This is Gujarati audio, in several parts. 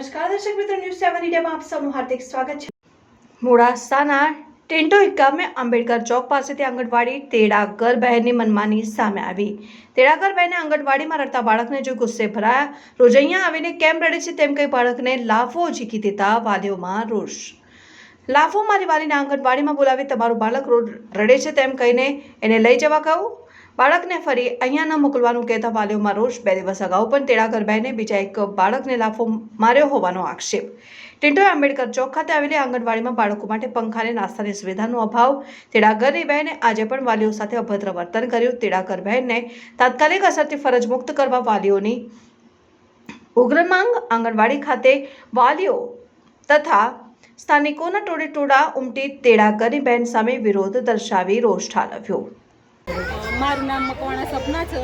વન ઇન્ડિયામાં આપ સૌનું હાર્દિક સ્વાગત છે. મોડાસાના ટેન્ટો ગામે આંબેડકર ચોક પાસેથી આંગણવાડી તેડાગર બહેનની મનમાની સામે આવી. તેડાગર બહેને આંગણવાડીમાં રડતા બાળકને જોઈ ગુસ્સે ભરાયા, રોજ અહીંયા આવીને કેમ રડે છે તેમ કહી બાળકને લાફો ઝીકી દેતા વાલીઓમાં રોષ. લાફો મારી વાલીને આંગણવાડીમાં બોલાવી તમારું બાળક રડે છે તેમ કહીને એને લઈ જવા કહું? બાળકને ફરી અહીંયા ન મોકલવાનું કહેતા વાલીઓમાં રોષ. બે દિવસ અગાઉ પણ તેડાગર બહેને બીજા એક બાળકને લાફો માર્યો હોવાનો આક્ષેપ. ટિન્ટોએ આંબેડકર ચોક ખાતે આવેલી આંગણવાડીમાં બાળકો માટે પંખાને નાસ્તાની સુવિધાનો અભાવ તેડાગરની બહેને આજે પણ વાલીઓ સાથે અભદ્ર વર્તન કર્યું. તેડાગર બહેનને તાત્કાલિક અસરથી ફરજ મુક્ત કરવા વાલીઓની ઉગ્ર માંગ. આંગણવાડી ખાતે વાલીઓ તથા સ્થાનિકોના ટોળે ટોળા ઉમટી તેડાગરની બહેન સામે વિરોધ દર્શાવી રોષ ઠાલવ્યો. મારું નામ મકવાણા સપના છે.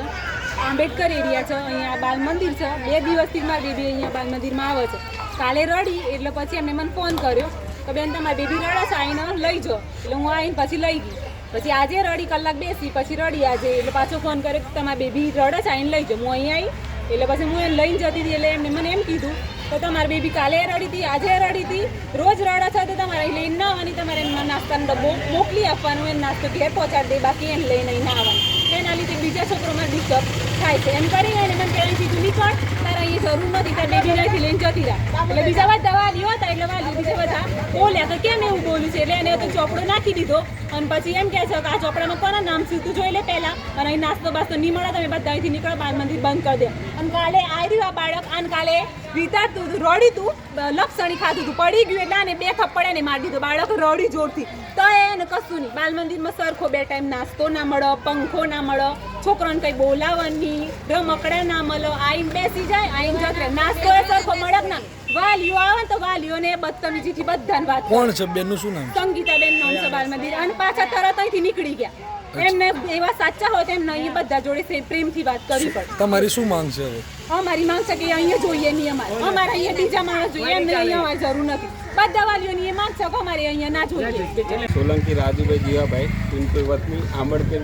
આંબેડકર એરિયા છે. અહીંયા બાલ મંદિર છે. બે દિવસથી મારી બેબી અહીંયા બાલ મંદિરમાં આવે છે. કાલે રડી, એટલે પછી એમને મને ફોન કર્યો કે બેન, તમારી બેબી રડે છે આવીને લઈ જાઓ. એટલે હું આવીને પછી લઈ ગઈ. પછી આજે રડી, કલાક બેસી, પછી રડી આજે. એટલે પાછો ફોન કર્યો કે તમારી બેબી રડે છે આવીને લઈ જાઓ. હું અહીં આવી એટલે પછી હું એને લઈને જતી હતી, એટલે એમને મને એમ કીધું તો તમારી બેબી કાલે રડી હતી, આજે રડી હતી. રોજ રડે છે, તો તમારે લઈને ના આવવાની, તમારે નાસ્તાનો ડબ્બો મોકલી આપવાનો, એને નાસ્તો ઘેર પહોંચાડી દે, બાકી એને લઈને અહીં આવવાનું. એના લીધે બીજા છોકરોમાં ડિસ્ટર્બ થાય છે. એમ કરીને એને મને કહેવાય કીધું નીકળ તારે અહીંયા જરૂર નથી, તારે બેબી લઈને જતી રહ્યા એટલે બીજા બધા વાલીઓ હતા, એટલે વાલીઓ બીજા બધા બોલ્યા તો કેમ એવું બોલ્યું છે એટલે એને તો ચોપડો નાખી દીધો. અને પછી એમ કહે છે કે આ ચોપડામાં કોના નામ છે? તું જોઈ લે પહેલા. અને અહીં નાસ્તો બાસ્તો નહીં મળે તમે બધા અહીંથી નીકળો, બાર મંદિર બંધ કરી દે. અને કાલે આવ્યું આ બાળક, અને કાલે વિતાડતું હતું રડી તું લપસણી ખાધું હતું પડી ગયું એટલે અને બે થપ્પડે એને મારી દીધો. બાળક રડી જોરથી. તો એને કશું નહીં. બાલ મંદિરમાં સરખો બે ટાઈમ નાસ્તો ના મળો, પંખો ના મળો, છોકરાને કંઈ બોલાવવાની, રમકડા ના મળો. આઈને બેસી જાય, આઈને જત રહે. નાસ્તો એ સરખો મળે ના? વાલીઓ આવે તો વાલીઓને બદતમીજીથી બધાને વાત કોણ છે બેનનું શું નામ સંગીતાબેન નામ છે બાલ મંદિર અને પાછા તરત અહીંથી નીકળી ગયા. એમને એવા સાચા હોય તેમ નહીં અહીંયા બધા જોડે પ્રેમથી વાત કરવી પડે. તમારી શું માંગ છે હવે? અમારી માંગ છે કે અહીંયા જોઈએ નહીં અમારે. અમારે અહીંયા બીજા માણસ જોઈએ. એમને અહીંયા અમારે જરૂર નથી. બધા વાલીઓની એ માંગ છે કે અમારે અહીંયા ના જોઈએ. સોલંકી રાજુભાઈ જીવાભાઈ પિન્ટુ વતની આંબેડકર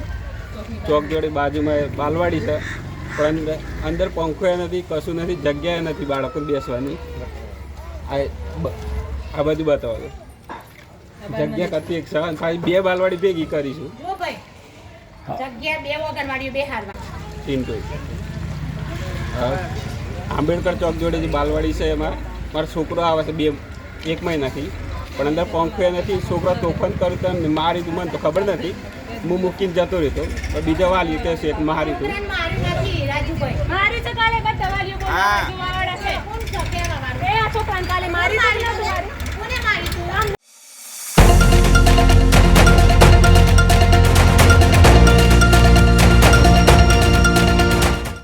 ચોક જોડે બાજુમાં બાલવાડી છે. પણ અંદર પંખો નથી કશું નથી જગ્યાએ નથી બાળકો બેસવાની. આ બધું બતાવો. જગ્યા કતી એક સવાન ખાલી બે બાલવાડી ભેગી કરીશું. આંબેડકર ચોક જોડે જે બાલવાડી છે એમાં મારો છોકરો આવે છે બે એક મહિનાથી. પણ અંદર પંખો નથી છોકરા તોફાન કર્યું તો મારી તું મને તો ખબર નથી. હું મૂકીને જતો રહેતો. પણ બીજા વાલી કે છે મારી તું કાલે બસ તમારી ઉપર